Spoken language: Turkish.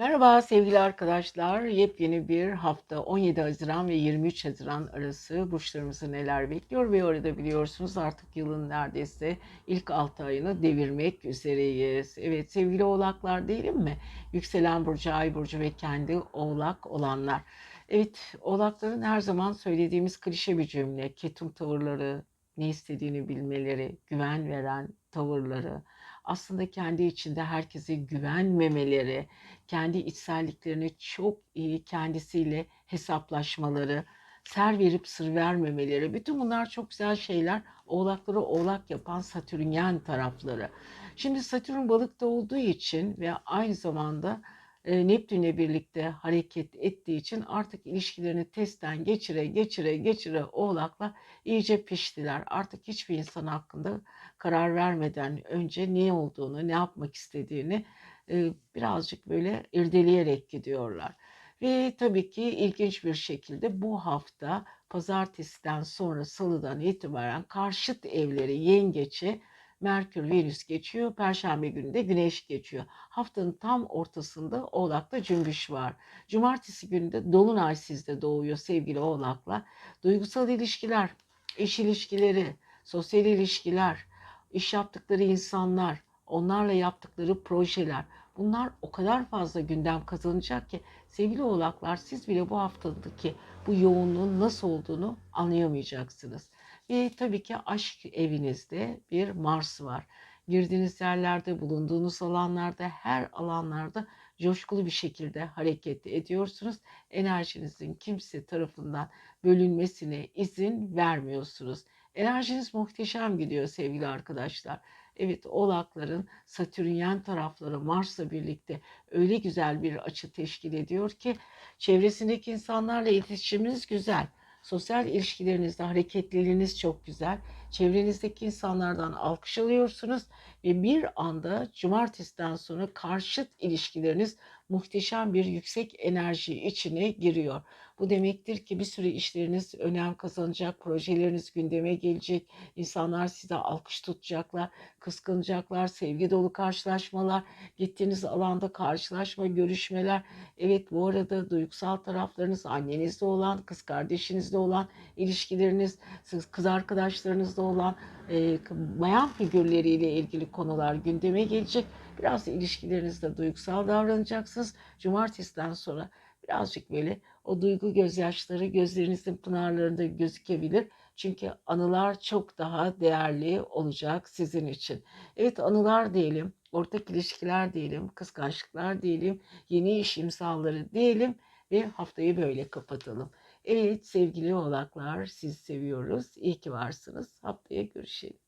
Merhaba sevgili arkadaşlar. Yepyeni bir hafta 17 Haziran ve 23 Haziran arası burçlarımızı neler bekliyor ve orada biliyorsunuz artık yılın neredeyse ilk 6 ayını devirmek üzereyiz. Evet sevgili oğlaklar değilim mi? Yükselen burcu, ay burcu ve kendi oğlak olanlar. Evet oğlakların her zaman söylediğimiz klişe bir cümle. Ketum tavırları, ne istediğini bilmeleri, güven veren tavırları, aslında kendi içinde herkese güvenmemeleri, kendi içselliklerini çok iyi kendisiyle hesaplaşmaları, ser verip sır vermemeleri, bütün bunlar çok güzel şeyler. Oğlakları oğlak yapan satürnyen tarafları. Şimdi Satürn balıkta olduğu için ve aynı zamanda Neptün'le birlikte hareket ettiği için artık ilişkilerini testten geçire geçire geçire oğlakla iyice piştiler. Artık hiçbir insan hakkında karar vermeden önce ne olduğunu, ne yapmak istediğini birazcık böyle irdeleyerek gidiyorlar. Ve tabii ki ilginç bir şekilde bu hafta pazartesiden sonra salıdan itibaren karşıt evleri yengeçe Merkür, Venüs geçiyor. Perşembe günü de Güneş geçiyor. Haftanın tam ortasında Oğlak'ta cümbüş var. Cumartesi günü de Dolunay sizde doğuyor sevgili Oğlak'la. Duygusal ilişkiler, iş ilişkileri, sosyal ilişkiler, iş yaptıkları insanlar, onlarla yaptıkları projeler. Bunlar o kadar fazla gündem kazanacak ki sevgili oğlaklar siz bile bu haftadaki bu yoğunluğun nasıl olduğunu anlayamayacaksınız. Ve tabii ki aşk evinizde bir Mars var. Girdiğiniz yerlerde, bulunduğunuz alanlarda, her alanlarda coşkulu bir şekilde hareket ediyorsunuz. Enerjinizin kimse tarafından bölünmesine izin vermiyorsunuz. Enerjiniz muhteşem gidiyor sevgili arkadaşlar. Evet oğlakların satürnyen tarafları Mars'la birlikte öyle güzel bir açı teşkil ediyor ki çevresindeki insanlarla iletişiminiz güzel. Sosyal ilişkilerinizde hareketliliğiniz çok güzel. Çevrenizdeki insanlardan alkış alıyorsunuz ve bir anda cumartesiden sonra karşıt ilişkileriniz muhteşem bir yüksek enerji içine giriyor. Bu demektir ki bir sürü işleriniz önem kazanacak, projeleriniz gündeme gelecek, insanlar size alkış tutacaklar, kıskanacaklar, sevgi dolu karşılaşmalar, gittiğiniz alanda karşılaşma, görüşmeler. Evet bu arada duygusal taraflarınız annenizde olan, kız kardeşinizde olan ilişkileriniz, kız arkadaşlarınızda olan e, bayan figürleriyle ilgili konular gündeme gelecek. Biraz ilişkilerinizde duygusal davranacaksınız. Cumartesiden sonra birazcık böyle o duygu gözyaşları gözlerinizin pınarlarında gözükebilir. Çünkü anılar çok daha değerli olacak sizin için. Evet anılar diyelim, ortak ilişkiler diyelim, kıskançlıklar diyelim, yeni iş imzaları diyelim ve haftayı böyle kapatalım. Evet sevgili oğlaklar sizi seviyoruz. İyi ki varsınız. Haftaya görüşelim.